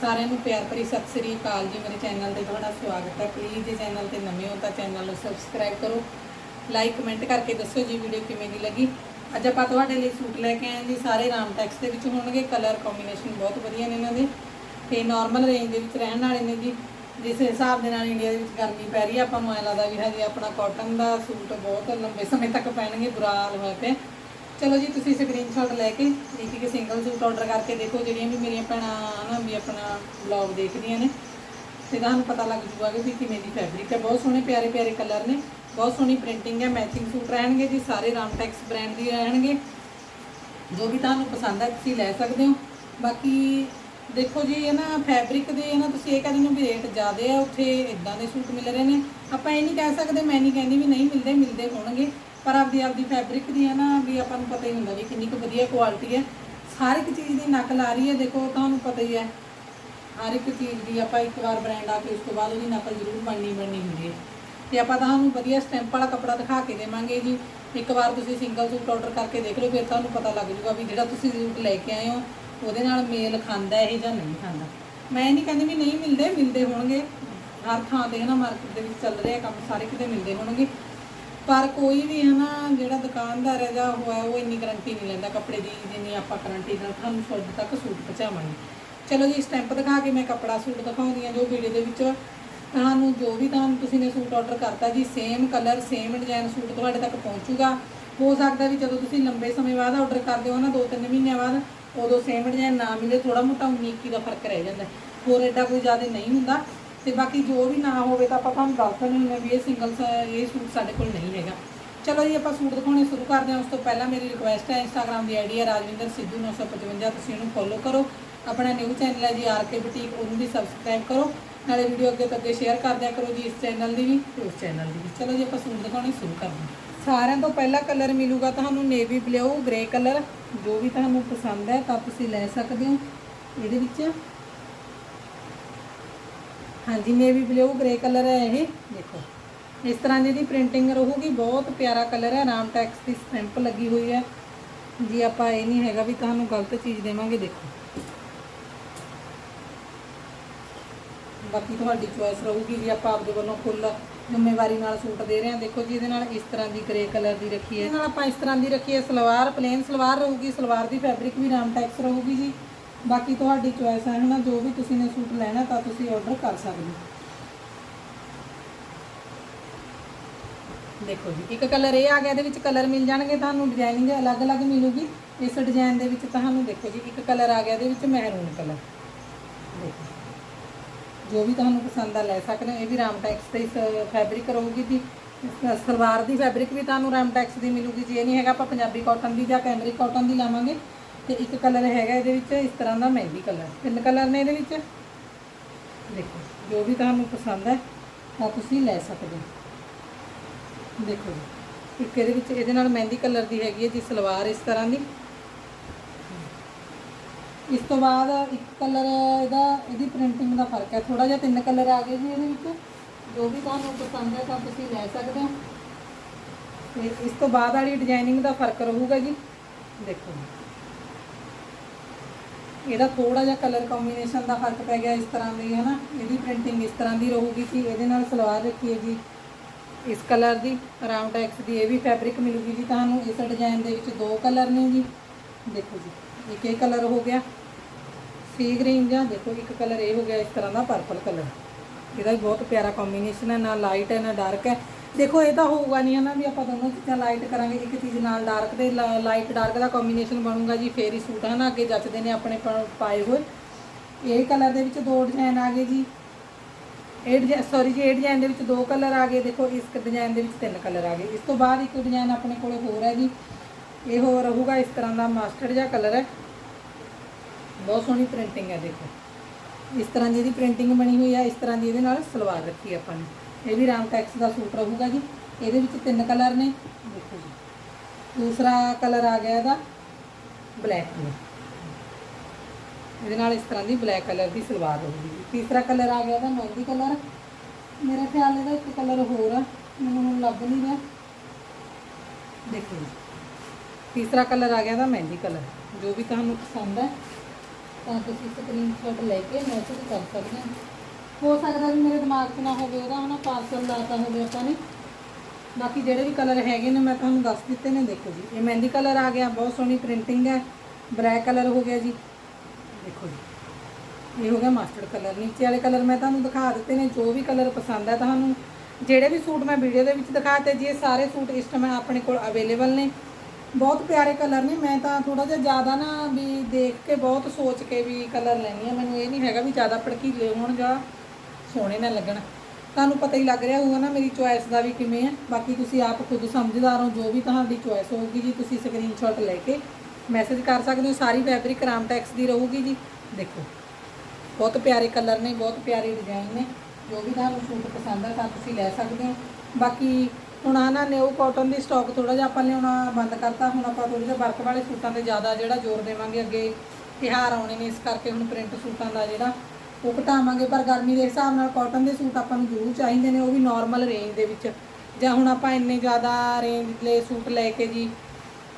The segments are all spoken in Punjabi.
ਸਾਰਿਆਂ ਨੂੰ ਪਿਆਰ ਭਰੀ ਸਤਿ ਸ੍ਰੀ ਅਕਾਲ ਜੀ। ਮੇਰੇ ਚੈਨਲ ਤੇ ਤੁਹਾਡਾ ਸਵਾਗਤ ਹੈ। ਪਲੀਜ਼ ਜੇ ਚੈਨਲ ਤੇ ਨਵੇਂ ਹੋ ਤਾਂ ਚੈਨਲ ਨੂੰ ਸਬਸਕ੍ਰਾਈਬ ਕਰੋ। ਲਾਈਕ ਕਮੈਂਟ ਕਰਕੇ ਦੱਸੋ ਜੀ ਵੀਡੀਓ ਕਿਵੇਂ ਦੀ ਲੱਗੀ। ਅੱਜ ਆਪਾਂ ਤੁਹਾਡੇ ਲਈ ਸੂਟ ਲੈ ਕੇ ਆਏ ਜੀ। ਸਾਰੇ ਰਾਮ ਟੈਕਸ ਦੇ ਵਿੱਚ ਹੋਣਗੇ। ਕਲਰ ਕੰਬੀਨੇਸ਼ਨ ਬਹੁਤ ਵਧੀਆ ਨੇ ਇਹਨਾਂ ਦੇ। ਤੇ ਨਾਰਮਲ ਰੇਂਜ ਦੇ ਵਿੱਚ ਰਹਿਣ ਵਾਲੇ ਨੇ ਜੀ। ਜਿਸ ਹਿਸਾਬ ਦੇ ਨਾਲ ਇੰਡੀਆ ਦੇ ਵਿੱਚ ਗਰਮੀ ਪੈ ਰਹੀ ਹੈ, ਆਪਾਂ ਨੂੰ ਐਂ ਲੱਗਦਾ ਵੀ ਹਜੇ ਆਪਣਾ ਕਾਟਨ ਦਾ ਸੂਟ ਬਹੁਤ ਲੰਬੇ ਸਮੇਂ ਤੱਕ ਪਹਿਨਗੇ ਬੁਰਾ ਹਾਲ ਹੋਇਆ ਪਿਆ। ਚਲੋ ਜੀ, ਤੁਸੀਂ ਸਕਰੀਨਸ਼ਾਟ ਲੈ ਕੇ ਇੱਕ ਇੱਕ ਸਿੰਗਲ ਸੂਟ ਆਰਡਰ ਕਰਕੇ ਦੇਖੋ, ਜਿਹੜੀਆਂ ਵੀ ਮੇਰੀਆਂ ਭੈਣਾਂ ਨਾ ਵੀ ਆਪਣਾ ਬਲੌਗ ਦੇਖਦੀਆਂ ਨੇ। ਤੇ ਤੁਹਾਨੂੰ ਪਤਾ ਲੱਗ ਜੂਗਾ ਕਿ ਵੀ ਕਿਵੇਂ ਦੀ ਫੈਬਰਿਕ ਹੈ। ਬਹੁਤ ਸੋਹਣੇ, ਪਿਆਰੇ ਪਿਆਰੇ ਕਲਰ ਨੇ। ਬਹੁਤ ਸੋਹਣੀ ਪ੍ਰਿੰਟਿੰਗ ਹੈ ਮੈਚਿੰਗ ਸੂਟ ਰਹਿਣਗੇ ਜੀ, ਸਾਰੇ ਰਾਮਟੈਕਸ ਬ੍ਰਾਂਡ ਦੇ ਰਹਿਣਗੇ। ਜੋ ਵੀ ਤੁਹਾਨੂੰ ਪਸੰਦ ਹੈ, ਤੁਸੀਂ ਲੈ ਸਕਦੇ ਹੋ। ਬਾਕੀ ਦੇਖੋ ਜੀ, ਇਹ ਨਾ ਫੈਬਰਿਕ ਦੇ ਨਾ ਤੁਸੀਂ ਇਹ ਕਹਿੰਦੇ ਹੋ ਵੀ ਰੇਟ ਜ਼ਿਆਦੇ ਆ, ਉੱਥੇ ਇਦਾਂ ਦੇ ਸੂਟ ਮਿਲ ਰਹੇ ਨੇ। ਆਪਾਂ ਇਹ ਨਹੀਂ ਕਹਿ ਸਕਦੇ, ਮੈਂ ਨਹੀਂ ਕਹਿੰਦੀ ਵੀ ਨਹੀਂ ਮਿਲਦੇ ਮਿਲਦੇ ਹੋਣਗੇ। ਪਰ ਆਪਦੀ ਆਪਦੀ ਫੈਬਰਿਕ ਦੀ ਹੈ ਨਾ, ਵੀ ਆਪਾਂ ਨੂੰ ਪਤਾ ਹੀ ਹੁੰਦਾ ਵੀ ਕਿੰਨੀ ਕੁ ਵਧੀਆ ਕੁਆਲਿਟੀ ਹੈ ਹਰ ਇੱਕ ਚੀਜ਼ ਦੀ ਨਕਲ ਆ ਰਹੀ ਹੈ, ਦੇਖੋ ਤੁਹਾਨੂੰ ਪਤਾ ਹੀ ਹੈ। ਹਰ ਇੱਕ ਚੀਜ਼ ਦੀ ਆਪਾਂ ਇੱਕ ਵਾਰ ਬ੍ਰਾਂਡ ਆ ਕੇ, ਉਸ ਤੋਂ ਬਾਅਦ ਉਹਦੀ ਨਕਲ ਜ਼ਰੂਰ ਬਣਨੀ ਬਣਨੀ ਹੁੰਦੀ ਹੈ। ਤੇ ਆਪਾਂ ਤੁਹਾਨੂੰ ਵਧੀਆ ਸਟੈਂਪ ਵਾਲਾ ਕੱਪੜਾ ਦਿਖਾ ਕੇ ਦੇਵਾਂਗੇ ਜੀ। ਇੱਕ ਵਾਰ ਤੁਸੀਂ ਸਿੰਗਲ ਸੂਟ ਆਰਡਰ ਕਰਕੇ ਦੇਖ ਲਓ, ਫਿਰ ਤੁਹਾਨੂੰ ਪਤਾ ਲੱਗ ਜੂਗਾ ਵੀ ਜਿਹੜਾ ਤੁਸੀਂ ਸੂਟ ਲੈ ਕੇ ਆਏ ਹੋ ਉਹਦੇ ਨਾਲ ਮੇਲ ਖਾਂਦਾ ਇਹ ਜਾਂ ਨਹੀਂ ਖਾਂਦਾ। ਮੈਂ ਇਹ ਨਹੀਂ ਕਹਿੰਦੀ ਵੀ ਨਹੀਂ ਮਿਲਦੇ ਮਿਲਦੇ ਹੋਣਗੇ। ਹਰ ਥਾਂ ਤੇ ਹੈ ਨਾ ਮਾਰਕੀਟ ਦੇ ਵਿੱਚ ਚੱਲ ਰਿਹਾ ਕੰਮ, ਸਾਰੇ ਕਿਤੇ ਮਿਲਦੇ ਹੋਣਗੇ। ਪਰ ਕੋਈ ਵੀ ਹੈ ਨਾ ਜਿਹੜਾ ਦੁਕਾਨਦਾਰ ਹੈ ਜਾਂ ਉਹ ਹੈ, ਉਹ ਇੰਨੀ ਗਰੰਟੀ ਨਹੀਂ ਲੈਂਦਾ ਕੱਪੜੇ ਦੀ, ਜਿੰਨੀ ਆਪਾਂ ਗਾਰੰਟੀ ਨਾਲ ਤੁਹਾਨੂੰ ਤੁਹਾਡੇ ਤੱਕ ਸੂਟ ਪਹੁੰਚਾਵਾਂਗੇ। ਚਲੋ ਜੀ ਸਟੈਂਪ ਦਿਖਾ ਕੇ ਮੈਂ ਕੱਪੜਾ ਸੂਟ ਦਿਖਾਉਂਦੀ ਹਾਂ ਜੋ ਵੀਡੀਓ ਦੇ ਵਿੱਚ ਤੁਹਾਨੂੰ, ਜੋ ਵੀ ਤੁਹਾਨੂੰ ਤੁਸੀਂ ਨੇ ਸੂਟ ਆਰਡਰ ਕਰਤਾ ਜੀ same colour same design suit ਤੁਹਾਡੇ ਤੱਕ ਪਹੁੰਚੂਗਾ। ਹੋ ਸਕਦਾ ਵੀ ਜਦੋਂ ਤੁਸੀਂ ਲੰਬੇ ਸਮੇਂ ਬਾਅਦ ਆਰਡਰ ਕਰਦੇ ਹੋ ਨਾ 2-3 ਮਹੀਨਿਆਂ ਬਾਅਦ ਉਦੋਂ ਸੇਮ ਡਿਜ਼ਾਈਨ ਨਾ ਮਿਲੇ ਥੋੜਾ ਮੋਟਾ 19 ਦਾ ਫ਼ਰਕ ਰਹਿ ਜਾਂਦਾ। ਹੋਰ ਐਡਾ ਕੋਈ ਜ਼ਿਆਦਾ ਨਹੀਂ ਹੁੰਦਾ। ਤੇ ਬਾਕੀ ਜੋ ਵੀ ਨਾ ਹੋਵੇ ਤਾਂ ਆਪਾਂ ਤੁਹਾਨੂੰ ਦੱਸ ਦਿੰਦੇ ਹੁੰਦੇ ਵੀ ਇਹ ਸਿੰਗਲ ਇਹ ਸੂਟ ਸਾਡੇ ਕੋਲ ਨਹੀਂ ਹੈਗਾ। ਚਲੋ ਜੀ, ਆਪਾਂ ਸੂਟ ਦਿਖਾਉਣੇ ਸ਼ੁਰੂ ਕਰਦੇ ਹਾਂ। ਉਸ ਤੋਂ ਪਹਿਲਾਂ ਮੇਰੀ ਰਿਕੁਐਸਟ ਹੈ ਇੰਸਟਾਗ੍ਰam ਦੀ ਆਈਡੀ ਹੈ ਰਾਜਵਿੰਦਰ ਸਿੱਧੂ 955 ਤੁਸੀਂ ਇਹਨੂੰ ਫੋਲੋ ਕਰੋ। ਆਪਣਾ ਨਿਊ ਚੈਨਲ ਹੈ ਜੀ ਆਰਕੇ ਬੁਟੀਕ ਉਹਨੂੰ ਵੀ ਸਬਸਕ੍ਰਾਈਬ ਕਰੋ। ਨਾਲੇ ਵੀਡੀਓ ਅੱਗੇ ਤੋਂ ਅੱਗੇ ਸ਼ੇਅਰ ਕਰਦਿਆ ਕਰੋ ਜੀ ਇਸ ਚੈਨਲ ਦੀ ਵੀ ਤੇ ਉਸ ਚੈਨਲ ਦੀ ਵੀ। ਚਲੋ ਜੀ, ਆਪਾਂ ਸੂਟ ਦਿਖਾਉਣੇ ਸ਼ੁਰੂ ਕਰਦੇ ਹਾਂ। ਸਾਰਿਆਂ ਤੋਂ ਪਹਿਲਾ ਕਲਰ ਮਿਲੂਗਾ ਤੁਹਾਨੂੰ ਨੇਵੀ ਬਲੂ ਗ੍ਰੇ ਕਲਰ, ਜੋ ਵੀ ਤੁਹਾਨੂੰ ਪਸੰਦ ਹੈ, ਤਾਂ ਤੁਸੀਂ ਲੈ ਸਕਦੇ ਹੋ। ਇਹਦੇ ਵਿੱਚ ਹਾਂਜੀ, ਨੇਵੀ ਬਲੂ ਗ੍ਰੇ ਕਲਰ ਹੈ ਇਹ, ਦੇਖੋ। ਇਸ ਤਰ੍ਹਾਂ ਦੀ ਇਹਦੀ ਪ੍ਰਿੰਟਿੰਗ ਰਹੂਗੀ, ਬਹੁਤ ਪਿਆਰਾ ਕਲਰ ਹੈ, ਰਾਮ ਟੈਕਸ ਦੀ ਸਟੈਂਪ ਲੱਗੀ ਹੋਈ ਹੈ। ਜੀ, ਆਪਾਂ ਇਹ ਨਹੀਂ ਹੈਗਾ ਵੀ ਤੁਹਾਨੂੰ ਗਲਤ ਚੀਜ਼ ਦੇਵਾਂਗੇ, ਦੇਖੋ। ਬਾਕੀ ਤੁਹਾਡੀ ਚੋਇਸ ਰਹੂਗੀ ਜੀ ਆਪਾਂ ਆਪਦੇ ਵੱਲੋਂ ਫੁੱਲ ਜ਼ਿੰਮੇਵਾਰੀ ਨਾਲ ਸੂਟ ਦੇ ਰਹੇ ਹਾਂ। ਦੇਖੋ ਜੀ, ਇਹਦੇ ਨਾਲ ਇਸ ਤਰ੍ਹਾਂ ਦੀ ਗ੍ਰੇ ਕਲਰ ਦੀ ਰੱਖੀ ਹੈ। ਇਹਦੇ ਨਾਲ ਆਪਾਂ ਇਸ ਤਰ੍ਹਾਂ ਦੀ ਰੱਖੀ ਹੈ। ਸਲਵਾਰ ਪਲੇਨ ਸਲਵਾਰ ਰਹੂਗੀ। ਸਲਵਾਰ ਦੀ ਫੈਬਰਿਕ ਵੀ ਰਾਮ ਟੈਕਸ ਰਹੂਗੀ ਜੀ। ਬਾਕੀ ਤੁਹਾਡੀ ਚੋਇਸ ਹੈ। ਹਨਾ ਜੋ ਵੀ ਤੁਸੀਂ ਨੇ ਸੂਟ ਲੈਣਾ, ਤਾਂ ਤੁਸੀਂ ਆਰਡਰ ਕਰ ਸਕਦੇ ਹੋ। ਦੇਖੋ ਜੀ, ਇੱਕ ਕਲਰ ਇਹ ਆ ਗਿਆ, ਇਹਦੇ ਵਿੱਚ ਕਲਰ ਮਿਲ ਜਾਣਗੇ ਤੁਹਾਨੂੰ। ਡਿਜ਼ਾਈਨਿੰਗ ਅਲੱਗ-ਅਲੱਗ ਮਿਲੂਗੀ। ਇਸ ਡਿਜ਼ਾਈਨ ਦੇ ਵਿੱਚ ਤੁਹਾਨੂੰ ਦੇਖੋ ਜੀ, ਇੱਕ ਕਲਰ ਆ ਗਿਆ, ਇਹਦੇ ਵਿੱਚ ਮਹਿਰੂਨ ਕਲਰ ਦੇਖੋ ਜੋ ਵੀ ਤੁਹਾਨੂੰ ਪਸੰਦ ਆ ਲੈ ਸਕਦੇ ਹੋ। ਇਹ ਵੀ ਰਾਮਟੈਕਸ ਦੀ ਫੈਬਰਿਕ ਰਹੂਗੀ ਜੀ। ਸਲਵਾਰ ਦੀ ਫੈਬਰਿਕ ਵੀ ਤੁਹਾਨੂੰ ਰਾਮਟੈਕਸ ਦੀ ਮਿਲੂਗੀ। ਜੇ ਇਹ ਨਹੀਂ ਹੈਗਾ, ਆਪਾਂ ਪੰਜਾਬੀ ਕਾਟਨ ਦੀ ਜਾਂ ਕੈਮਰੀ ਕਾਟਨ ਦੀ ਲਾਵਾਂਗੇ। ਤੇ ਇੱਕ ਕਲਰ ਹੈਗਾ ਇਹਦੇ ਵਿੱਚ, ਇਸ ਤਰ੍ਹਾਂ ਦਾ ਮਹਿੰਦੀ ਕਲਰ ਤਿੰਨ ਕਲਰ ਨੇ ਇਹਦੇ ਵਿੱਚ। ਦੇਖੋ, ਜੋ ਵੀ ਤੁਹਾਨੂੰ ਪਸੰਦ ਹੈ, ਤਾਂ ਤੁਸੀਂ ਲੈ ਸਕਦੇ ਹੋ। ਦੇਖੋ ਜੀ, ਇੱਕ ਇਹਦੇ ਵਿੱਚ, ਇਹਦੇ ਨਾਲ ਮਹਿੰਦੀ ਕਲਰ ਦੀ ਹੈਗੀ ਹੈ ਜੀ, ਸਲਵਾਰ ਇਸ ਤਰ੍ਹਾਂ ਦੀ। ਇਸ ਤੋਂ ਬਾਅਦ ਇੱਕ ਕਲਰ ਇਹਦਾ, ਇਹਦੀ ਪ੍ਰਿੰਟਿੰਗ ਦਾ ਫ਼ਰਕ ਹੈ। ਥੋੜਾ ਜਿਹਾ ਤਿੰਨ ਕਲਰ ਆ ਗਏ ਜੀ ਇਹਦੇ ਵਿੱਚ। ਜੋ ਵੀ ਤੁਹਾਨੂੰ ਪਸੰਦ ਹੈ ਤਾਂ ਤੁਸੀਂ ਲੈ ਸਕਦੇ ਹੋ। ਤੇ ਇਸ ਤੋਂ ਬਾਅਦ ਵਾਲੀ ਡਿਜ਼ਾਈਨਿੰਗ ਦਾ ਫ਼ਰਕ ਰਹੂਗਾ ਜੀ। ਦੇਖੋ ਇਹਦਾ ਥੋੜਾ ਜਿਹਾ ਕਲਰ ਕੰਬੀਨੇਸ਼ਨ ਦਾ ਫ਼ਰਕ ਪੈ ਗਿਆ ਇਸ ਤਰ੍ਹਾਂ ਦੀ ਹੈ ਨਾ? ਇਹਦੀ ਪ੍ਰਿੰਟਿੰਗ ਇਸ ਤਰ੍ਹਾਂ ਦੀ ਰਹੂਗੀ ਕਿ ਇਹਦੇ ਨਾਲ ਸਲਵਾਰ ਰੱਖੀ ਹੈ ਜੀ। ਇਸ ਕਲਰ ਦੀ ਰਾਮ ਟੈਕਸ ਦੀ ਇਹ ਵੀ ਫੈਬਰਿਕ ਮਿਲੂਗੀ ਜੀ ਤੁਹਾਨੂੰ। ਇਸ ਡਿਜ਼ਾਈਨ ਦੇ ਵਿੱਚ ਦੋ ਕਲਰ ਨੇ ਜੀ। ਦੇਖੋ ਜੀ। ਇੱਕ ਇਹ ਕਲਰ ਹੋ ਗਿਆ। ਸੀ ਗ੍ਰੀਨ ਜਾਂ ਦੇਖੋ ਇੱਕ ਕਲਰ ਇਹ ਹੋ ਗਿਆ, ਇਸ ਤਰ੍ਹਾਂ ਦਾ ਪਰਪਲ ਕਲਰ ਇਹਦਾ ਵੀ ਬਹੁਤ ਪਿਆਰਾ ਕੰਬੀਨੇਸ਼ਨ ਹੈ ਨਾ ਲਾਈਟ ਹੈ ਨਾ ਡਾਰਕ ਹੈ ਦੇਖੋ, ਇਹ ਤਾਂ ਹੋਊਗਾ ਨਹੀਂ ਹੈ ਨਾ ਵੀ ਆਪਾਂ ਦੋਨੋਂ ਚੀਜ਼ਾਂ ਲਾਈਟ ਕਰਾਂਗੇ, ਇੱਕ ਚੀਜ਼ ਨਾਲ ਡਾਰਕ ਦੇ ਲਾਈਟ ਡਾਰਕ ਦਾ ਕੰਬੀਨੇਸ਼ਨ ਬਣੂਗਾ ਜੀ, ਫੇਰ ਹੀ ਸੂਟ ਹਨਾ, ਅੱਗੇ ਜੱਚਦੇ ਨੇ ਆਪਣੇ ਪਾ- ਪਾਏ ਹੋਏ। ਇਹ ਕਲਰ ਦੇ ਵਿੱਚ ਦੋ ਡਿਜ਼ਾਈਨ ਆ ਗਏ ਜੀ। ਇਹ ਡਿਜ਼ਾਈਨ ਸੌਰੀ ਜੀ, ਇਹ ਡਿਜ਼ਾਈਨ ਦੇ ਵਿੱਚ ਦੋ ਕਲਰ ਆ ਗਏ, ਦੇਖੋ, ਇਸ ਡਿਜ਼ਾਈਨ ਦੇ ਵਿੱਚ ਤਿੰਨ ਕਲਰ ਆ ਗਏ। ਇਸ ਤੋਂ ਬਾਅਦ ਇੱਕ ਡਿਜ਼ਾਈਨ ਆਪਣੇ ਕੋਲੇ ਹੋਰ ਹੈ ਜੀ। ਇਹ ਹੋਰ ਰਹੂਗਾ ਇਸ ਤਰ੍ਹਾਂ ਦਾ ਮਾਸਟਰਡ ਜਿਹਾ ਕਲਰ ਹੈ ਬਹੁਤ ਸੋਹਣੀ ਪ੍ਰਿੰਟਿੰਗ ਹੈ ਦੇਖੋ। ਇਸ ਤਰ੍ਹਾਂ ਦੀ ਇਹਦੀ ਪ੍ਰਿੰਟਿੰਗ ਬਣੀ ਹੋਈ ਹੈ, ਇਸ ਤਰ੍ਹਾਂ ਦੀ ਇਹਦੇ ਨਾਲ ਸਲਵਾਰ ਰੱਖੀ ਆਪਾਂ ਨੇ। ਇਹ ਵੀ ਰਾਮ ਟੈਕਸ ਦਾ ਸੂਟ ਰਹੂਗਾ ਜੀ। ਇਹਦੇ ਵਿੱਚ ਤਿੰਨ ਕਲਰ ਨੇ। ਦੇਖੋ ਜੀ। ਦੂਸਰਾ ਕਲਰ ਆ ਗਿਆ ਇਹਦਾ ਬਲੈਕ ਕਲਰ ਇਹਦੇ ਨਾਲ ਇਸ ਤਰ੍ਹਾਂ ਦੀ ਬਲੈਕ ਕਲਰ ਦੀ ਸਲਵਾਰ ਰਹੂਗੀ ਜੀ। ਤੀਸਰਾ ਕਲਰ ਆ ਗਿਆ ਇਹਦਾ ਮਹਿੰਦੀ ਕਲਰ ਮੇਰਾ ਖਿਆਲ ਇਹਦਾ ਇੱਕ ਕਲਰ ਹੋਰ ਆ। ਮੈਨੂੰ ਹੁਣ ਲੱਭ ਨਹੀਂ ਰਿਹਾ। ਦੇਖੋ ਜੀ। ਤੀਸਰਾ ਕਲਰ ਆ ਗਿਆ ਇਹਦਾ ਮਹਿੰਦੀ ਕਲਰ ਜੋ ਵੀ ਤੁਹਾਨੂੰ ਪਸੰਦ ਹੈ ਤਾਂ ਤੁਸੀਂ ਸਕਰੀਨਸ਼ਾਟ ਲੈ ਕੇ ਮੈਸੇਜ ਕਰ ਸਕਦੇ ਹੋ। ਹੋ ਸਕਦਾ ਵੀ ਮੇਰੇ ਦਿਮਾਗ 'ਚ ਨਾ ਹੋਵੇ, ਉਹਦਾ ਹਨਾ ਪਾਰਸਲ ਲਾਤਾ ਹੋਵੇ ਆਪਾਂ ਨੇ। ਬਾਕੀ ਜਿਹੜੇ ਵੀ ਕਲਰ ਹੈਗੇ ਨੇ, ਮੈਂ ਤੁਹਾਨੂੰ ਦੱਸ ਦਿੱਤੇ ਨੇ, ਦੇਖੋ ਜੀ। ਇਹ ਮਹਿੰਦੀ ਕਲਰ ਆ ਗਿਆ, ਬਹੁਤ ਸੋਹਣੀ ਪ੍ਰਿੰਟਿੰਗ ਹੈ। ਬਲੈਕ ਕਲਰ ਹੋ ਗਿਆ ਜੀ। ਦੇਖੋ ਜੀ। ਇਹ ਹੋ ਗਿਆ ਮਾਸਟਰਡ ਕਲਰ ਨੀਚੇ ਵਾਲੇ ਕਲਰ ਮੈਂ ਤੁਹਾਨੂੰ ਦਿਖਾ ਦਿੱਤੇ ਨੇ, ਜੋ ਵੀ ਕਲਰ ਪਸੰਦ ਹੈ ਤੁਹਾਨੂੰ। ਜਿਹੜੇ ਵੀ ਸੂਟ ਮੈਂ ਵੀਡੀਓ ਦੇ ਵਿੱਚ ਦਿਖਾਤੇ, ਜੀ, ਇਹ ਸਾਰੇ ਸੂਟ ਇਸ ਟਾਈਮ ਆਪਣੇ ਕੋਲ ਅਵੇਲੇਬਲ ਨੇ। ਬਹੁਤ ਪਿਆਰੇ ਕਲਰ ਨੇ, ਮੈਂ ਤਾਂ ਥੋੜਾ ਜਿਹਾ ਜ਼ਿਆਦਾ ਨਾ ਵੀ ਦੇਖ ਕੇ ਬਹੁਤ ਸੋਚ ਕੇ ਵੀ ਕਲਰ ਲੈਣੀ ਆ ਮੈਨੂੰ ਇਹ ਨਹੀਂ ਹੈਗਾ ਵੀ ਜ਼ਿਆਦਾ ਭੜਕੀਲੇ ਹੋਣ ਜਾਂ ਸੋਹਣੇ ਨਾ ਲੱਗਣ। ਤੁਹਾਨੂੰ ਪਤਾ ਹੀ ਲੱਗ ਰਿਹਾ ਹੋਊਗਾ ਨਾ ਮੇਰੀ ਚੁਆਇਸ ਦਾ ਵੀ ਕਿਵੇਂ ਹੈ। ਬਾਕੀ ਤੁਸੀਂ ਆਪ ਖੁਦ ਸਮਝਦਾਰ ਹੋ, ਜੋ ਵੀ ਤੁਹਾਡੀ ਚੁਆਇਸ ਹੋਊਗੀ ਜੀ, ਤੁਸੀਂ ਸਕਰੀਨਸ਼ਾਟ ਲੈ ਕੇ ਮੈਸੇਜ ਕਰ ਸਕਦੇ ਹੋ। ਸਾਰੀ ਫੈਬਰਿਕ ਰਾਮਟੈਕਸ ਦੀ ਰਹੂਗੀ ਜੀ। ਦੇਖੋ, ਬਹੁਤ ਪਿਆਰੇ ਕਲਰ ਨੇ, ਬਹੁਤ ਪਿਆਰੇ ਡਿਜ਼ਾਈਨ ਨੇ। ਜੋ ਵੀ ਤੁਹਾਨੂੰ ਸੂਟ ਪਸੰਦ ਹੈ ਤਾਂ ਤੁਸੀਂ ਲੈ ਸਕਦੇ ਹੋ। ਬਾਕੀ ਹੁਣ ਆਹ ਨਾ ਨਿਊ ਕਾਟਨ ਦੀ ਸਟਾਕ ਥੋੜਾ ਜਿਹਾ ਆਪਾਂ ਲਿਆਉਣਾ ਬੰਦ ਕਰਤਾ, ਹੁਣ ਆਪਾਂ ਥੋੜਾ ਜਿਹਾ ਵਰਕ ਵਾਲੇ ਸੂਟਾਂ ਤੇ ਜ਼ਿਆਦਾ ਜਿਹੜਾ ਜ਼ੋਰ ਦੇਵਾਂਗੇ, ਅੱਗੇ ਤਿਉਹਾਰ ਆਉਣੇ ਨੇ ਇਸ ਕਰਕੇ ਹੁਣ ਪ੍ਰਿੰਟ ਸੂਟਾਂ ਦਾ ਜਿਹੜਾ ਉਹ ਘਟਾਵਾਂਗੇ, ਪਰ ਗਰਮੀ ਦੇ ਹਿਸਾਬ ਨਾਲ ਕਾਟਨ ਦੇ ਸੂਟ ਆਪਾਂ ਨੂੰ ਜ਼ਰੂਰ ਚਾਹੀਦੇ ਨੇ, ਉਹ ਵੀ ਨਾਰਮਲ ਰੇਂਜ ਦੇ ਵਿੱਚ। ਜਾਂ ਹੁਣ ਆਪਾਂ ਇੰਨੇ ਜ਼ਿਆਦਾ ਰੇਂਜ ਦੇ ਸੂਟ ਲੈ ਕੇ ਜੀ,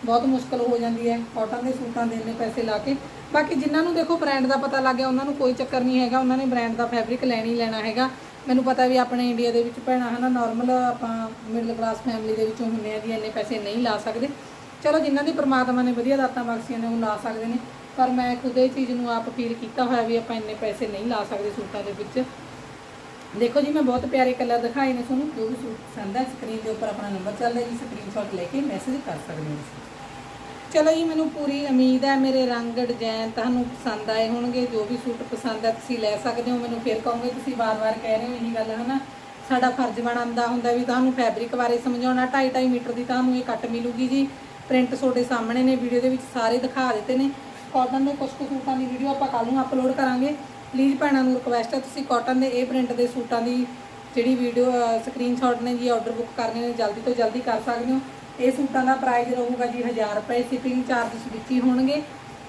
ਬਹੁਤ ਮੁਸ਼ਕਲ ਹੋ ਜਾਂਦੀ ਹੈ ਕਾਟਨ ਦੇ ਸੂਟਾਂ ਦੇ ਇੰਨੇ ਪੈਸੇ ਲਾ ਕੇ। ਬਾਕੀ ਜਿਨ੍ਹਾਂ ਨੂੰ ਦੇਖੋ ਬ੍ਰਾਂਡ ਦਾ ਪਤਾ ਲੱਗ ਗਿਆ, ਉਹਨਾਂ ਨੂੰ ਕੋਈ ਚੱਕਰ ਨਹੀਂ ਹੈਗਾ, ਉਹਨਾਂ ਨੇ ਬ੍ਰਾਂਡ ਦਾ ਫੈਬਰਿਕ ਲੈਣੀ ਲੈਣਾ ਹੈਗਾ। ਮੈਨੂੰ ਪਤਾ ਵੀ ਆਪਣੇ ਇੰਡੀਆ ਦੇ ਵਿੱਚ ਭੈਣਾਂ, ਹਨਾ ਨਾਰਮਲ ਆਪਾਂ ਮਿਡਲ ਕਲਾਸ ਫੈਮਿਲੀ ਦੇ ਵਿੱਚੋਂ ਹੁੰਦੇ ਆ ਜੀ, ਇੰਨੇ ਪੈਸੇ ਨਹੀਂ ਲਾ ਸਕਦੇ। ਚਲੋ, ਜਿਨ੍ਹਾਂ ਦੀ ਪ੍ਰਮਾਤਮਾ ਨੇ ਵਧੀਆ ਦਾਤਾਂ ਬਖਸ਼ੀਆਂ ਨੇ, ਉਹ ਲਾ ਸਕਦੇ ਨੇ। ਪਰ ਮੈਂ ਖੁਦ ਇਹ ਚੀਜ਼ ਨੂੰ ਆਪ ਫੀਲ ਕੀਤਾ ਹੋਇਆ ਵੀ ਆਪਾਂ ਇੰਨੇ ਪੈਸੇ ਨਹੀਂ ਲਾ ਸਕਦੇ ਸੂਟਾਂ ਦੇ ਵਿੱਚ। ਦੇਖੋ ਜੀ, ਮੈਂ ਬਹੁਤ ਪਿਆਰੇ ਕਲਰ ਦਿਖਾਏ ਨੇ ਤੁਹਾਨੂੰ। ਜੋ ਵੀ ਸੂਟ ਪਸੰਦ ਹੈ ਸਕਰੀਨ ਦੇ ਉੱਪਰ ਆਪਣਾ ਨੰਬਰ ਚੱਲਦਾ ਜੀ ਸਕਰੀਨਸ਼ਾਟ ਲੈ ਕੇ ਮੈਸੇਜ ਕਰ ਸਕਦੇ ਹੋ ਚਲੋ ਜੀ, ਮੈਨੂੰ ਪੂਰੀ ਉਮੀਦ ਹੈ, ਮੇਰੇ ਰੰਗ ਡਿਜ਼ਾਈਨ ਤੁਹਾਨੂੰ ਪਸੰਦ ਆਏ ਹੋਣਗੇ, ਜੋ ਵੀ ਸੂਟ ਪਸੰਦ ਹੈ, ਤੁਸੀਂ ਲੈ ਸਕਦੇ ਹੋ। ਮੈਨੂੰ ਫਿਰ ਕਹੋਗੇ, ਤੁਸੀਂ ਵਾਰ-ਵਾਰ ਕਹਿ ਰਹੇ ਹੋ ਇਹੀ ਗੱਲ ਹੈ ਨਾ ਸਾਡਾ ਫਰਜ਼ ਬਣਦਾ ਹੁੰਦਾ ਵੀ ਤੁਹਾਨੂੰ ਫੈਬਰਿਕ ਬਾਰੇ ਸਮਝਾਉਣਾ 2.5 ਮੀਟਰ ਦੀ ਤੁਹਾਨੂੰ ਇਹ ਕੱਟ ਮਿਲੂਗੀ ਜੀ। ਪ੍ਰਿੰਟ ਤੁਹਾਡੇ ਸਾਹਮਣੇ ਨੇ, ਵੀਡੀਓ ਦੇ ਵਿੱਚ ਸਾਰੇ ਦਿਖਾ ਦਿੱਤੇ ਨੇ। ਕਾਟਨ ਦੇ ਕੁਝ ਕੁ ਸੂਟਾਂ ਦੀ ਵੀਡੀਓ ਆਪਾਂ ਕੱਲ ਨੂੰ ਅਪਲੋਡ ਕਰਾਂਗੇ। ਪਲੀਜ਼ ਭੈਣਾਂ ਨੂੰ ਰਿਕੁਐਸਟ ਹੈ, ਤੁਸੀਂ ਕਾਟਨ ਦੇ ਇਹ ਪ੍ਰਿੰਟ ਦੇ ਸੂਟਾਂ ਦੀ ਜਿਹੜੀ ਵੀਡੀਓ ਸਕਰੀਨਸ਼ਾਟ ਨੇ ਜੀ ਆਰਡਰ ਬੁੱਕ ਕਰਨੇ ਨੇ, ਜਲਦੀ ਤੋਂ ਜਲਦੀ ਕਰ ਸਕਦੇ ਹੋ। ਇਹ ਸੂਟਾਂ ਦਾ ਪ੍ਰਾਈਸ ਰਹੂਗਾ ਜੀ 1000 ਰੁਪਏ ਸ਼ਿਪਿੰਗ ਚਾਰजेस ਵਿੱਚ ਹੀ ਹੋਣਗੇ।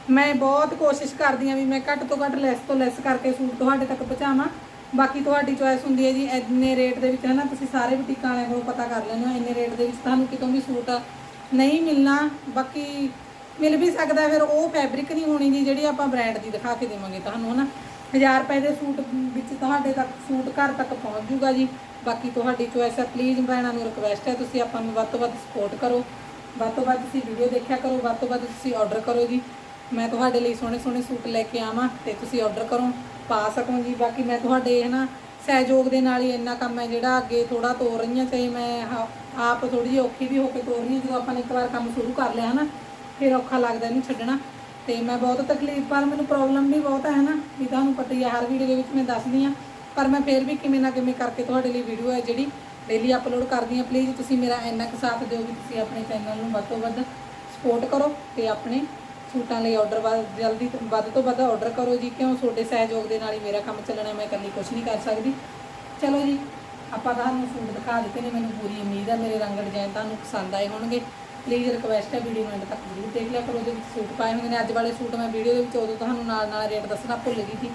ਮੈਂ ਬਹੁਤ ਕੋਸ਼ਿਸ਼ ਕਰਦੀ ਹਾਂ ਵੀ ਮੈਂ ਘੱਟ ਤੋਂ ਘੱਟ ਲੈਸ ਤੋਂ ਲੈਸ ਕਰਕੇ ਸੂਟ ਤੁਹਾਡੇ ਤੱਕ ਪਹੁੰਚਾਵਾਂ। ਬਾਕੀ ਤੁਹਾਡੀ ਚੋਇਸ ਹੁੰਦੀ ਹੈ ਜੀ, ਇੰਨੇ ਰੇਟ ਦੇ ਵਿੱਚ ਹੈ ਨਾ ਤੁਸੀਂ ਸਾਰੇ ਬੁਟੀਕਾਂ ਵਾਲਿਆਂ ਕੋਲੋਂ ਪਤਾ ਕਰ ਲੈਂਦੇ ਹੋ, ਇੰਨੇ ਰੇਟ ਦੇ ਵਿੱਚ ਤੁਹਾਨੂੰ ਕਿਤੋਂ ਵੀ ਸੂਟ ਨਹੀਂ ਮਿਲਣਾ। ਬਾਕੀ ਮਿਲ ਵੀ ਸਕਦਾ, ਫਿਰ ਉਹ ਫੈਬਰਿਕ ਨਹੀਂ ਹੋਣੀ ਜੀ, ਜਿਹੜੀ ਆਪਾਂ ਬ੍ਰਾਂਡ ਦੀ ਦਿਖਾ ਕੇ ਦੇਵਾਂਗੇ ਤੁਹਾਨੂੰ, ਹਨਾ। 1000 ਰੁਪਏ ਦੇ ਸੂਟ ਵਿੱਚ ਤੁਹਾਡੇ ਤੱਕ, ਸੂਟ ਘਰ ਤੱਕ ਪਹੁੰਚ ਜੂਗਾ ਜੀ। ਬਾਕੀ ਤੁਹਾਡੀ ਚੋਇਸ ਹੈ ਪਲੀਜ਼ ਭੈਣਾਂ ਨੂੰ ਰਿਕੁਐਸਟ ਹੈ, ਤੁਸੀਂ ਆਪਾਂ ਨੂੰ ਵੱਧ ਤੋਂ ਵੱਧ ਸਪੋਰਟ ਕਰੋ। ਵੱਧ ਤੋਂ ਵੱਧ ਤੁਸੀਂ ਵੀਡੀਓ ਦੇਖਿਆ ਕਰੋ, ਵੱਧ ਤੋਂ ਵੱਧ ਤੁਸੀਂ ਆਰਡਰ ਕਰੋ ਜੀ। ਮੈਂ ਤੁਹਾਡੇ ਲਈ ਸੋਹਣੇ ਸੋਹਣੇ ਸੂਟ ਲੈ ਕੇ ਆਵਾਂ ਤੇ ਤੁਸੀਂ ਆਰਡਰ ਕਰੋ, ਪਾ ਸਕੋ ਜੀ। ਬਾਕੀ ਮੈਂ ਤੁਹਾਡੇ ਹਨਾ ਸਹਿਯੋਗ ਦੇ ਨਾਲ ਹੀ ਇੰਨਾ ਕੰਮ ਹੈ ਜਿਹੜਾ ਅੱਗੇ ਥੋੜਾ ਤੋਰ ਰਹੀ ਹਾਂ ਚਾਹੇ ਮੈਂ ਹ- ਆਪ ਥੋੜੀ ਜਿਹੀ ਔਖੀ ਵੀ ਹੋ ਕੇ ਤੋਰ ਰਹੀ ਹਾਂ ਜਦੋਂ ਆਪਾਂ ਨੇ ਇੱਕ ਵਾਰ ਕੰਮ ਸ਼ੁਰੂ ਕਰ ਲਿਆ ਹਨਾ, ਫਿਰ ਔਖਾ ਲੱਗਦਾ ਇਹਨੂੰ ਛੱਡਣਾ। ਤੇ ਮੈਂ ਬਹੁਤ ਤਕਲੀਫ, ਪਰ ਮੈਨੂੰ ਪ੍ਰੋਬਲਮ ਵੀ ਬਹੁਤ ਹੈ ਨਾ ਵੀ ਤੁਹਾਨੂੰ ਪਤਾ ਹੀ ਹੈ, ਹਰ ਵੀਡੀਓ ਦੇ ਵਿੱਚ ਮੈਂ ਦੱਸਦੀ ਆ ਪਰ ਮੈਂ ਫਿਰ ਵੀ ਕਿਵੇਂ ਨਾ ਕਿਵੇਂ ਕਰਕੇ ਤੁਹਾਡੇ ਲਈ ਵੀਡੀਓ ਹੈ ਜਿਹੜੀ ਡੇਲੀ ਅਪਲੋਡ ਕਰਦੀ ਹਾਂ। ਪਲੀਜ਼ ਤੁਸੀਂ ਮੇਰਾ ਇੰਨਾ ਕੁ ਸਾਥ ਦਿਓ ਵੀ ਤੁਸੀਂ ਆਪਣੇ ਚੈਨਲ ਨੂੰ ਵੱਧ ਤੋਂ ਵੱਧ ਸਪੋਰਟ ਕਰੋ ਤੇ ਆਪਣੇ ਸੂਟਾਂ ਲਈ ਆਰਡਰ ਵੱਧ, ਜਲਦੀ ਵੱਧ ਤੋਂ ਵੱਧ ਆਰਡਰ ਕਰੋ ਜੀ। ਕਿਉਂ? ਤੁਹਾਡੇ ਸਹਿਯੋਗ ਦੇ ਨਾਲ ਹੀ ਮੇਰਾ ਕੰਮ ਚੱਲਣਾ ਮੈਂ ਇਕੱਲੀ ਕੁਝ ਨਹੀਂ ਕਰ ਸਕਦੀ। ਚਲੋ ਜੀ, ਆਪਾਂ ਤੁਹਾਨੂੰ ਸੂਟ ਦਿਖਾ ਦਿੱਤੇ ਨੇ। ਮੈਨੂੰ ਪੂਰੀ ਉਮੀਦ ਹੈ ਮੇਰੇ ਰੰਗ ਡਿਜ਼ਾਈਨ ਤੁਹਾਨੂੰ ਪਸੰਦ ਆਏ ਹੋਣਗੇ। ਪਲੀਜ਼ ਰਿਕਵੈਸਟ ਹੈ ਵੀਡੀਓ ਨੂੰ ਐਂਡ ਤੱਕ ਜ਼ਰੂਰ ਦੇਖ ਲਿਆ ਕਰੋ। ਉਹਦੇ ਵਿੱਚ ਸੂਟ ਪਾਏ ਹੁੰਦੇ ਨੇ। ਅੱਜ ਵਾਲੇ ਸੂਟ ਮੈਂ ਵੀਡੀਓ ਦੇ ਵਿੱਚ ਉਦੋਂ ਤੁਹਾਨੂੰ ਨਾਲ ਨਾਲ ਰੇਟ ਦੱਸਣਾ ਭੁੱਲ ਗਈ ਸੀ।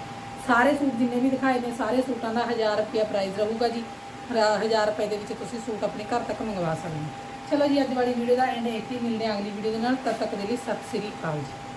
ਸਾਰੇ ਸੂਟ ਜਿੰਨੇ ਵੀ ਦਿਖਾਏ ਨੇ, ਸਾਰੇ ਸੂਟਾਂ ਦਾ 1000 ਰੁਪਿਆ ਪ੍ਰਾਈਸ ਰਹੂਗਾ ਜੀ। 1000 ਰੁਪਏ ਦੇ ਵਿੱਚ ਤੁਸੀਂ ਸੂਟ ਆਪਣੇ ਘਰ ਤੱਕ ਮੰਗਵਾ ਸਕਦੇ ਹੋ। ਚਲੋ ਜੀ, ਅੱਜ ਵਾਲੀ ਵੀਡੀਓ ਦਾ ਐਂਡ ਇੱਥੇ ਹੀ ਮਿਲਦੇ ਹਾਂ ਅਗਲੀ ਵੀਡੀਓ ਦੇ ਨਾਲ। ਤਦ ਤੱਕ ਦੇ ਲਈ ਸਤਿ ਸ੍ਰੀ ਅਕਾਲ ਜੀ।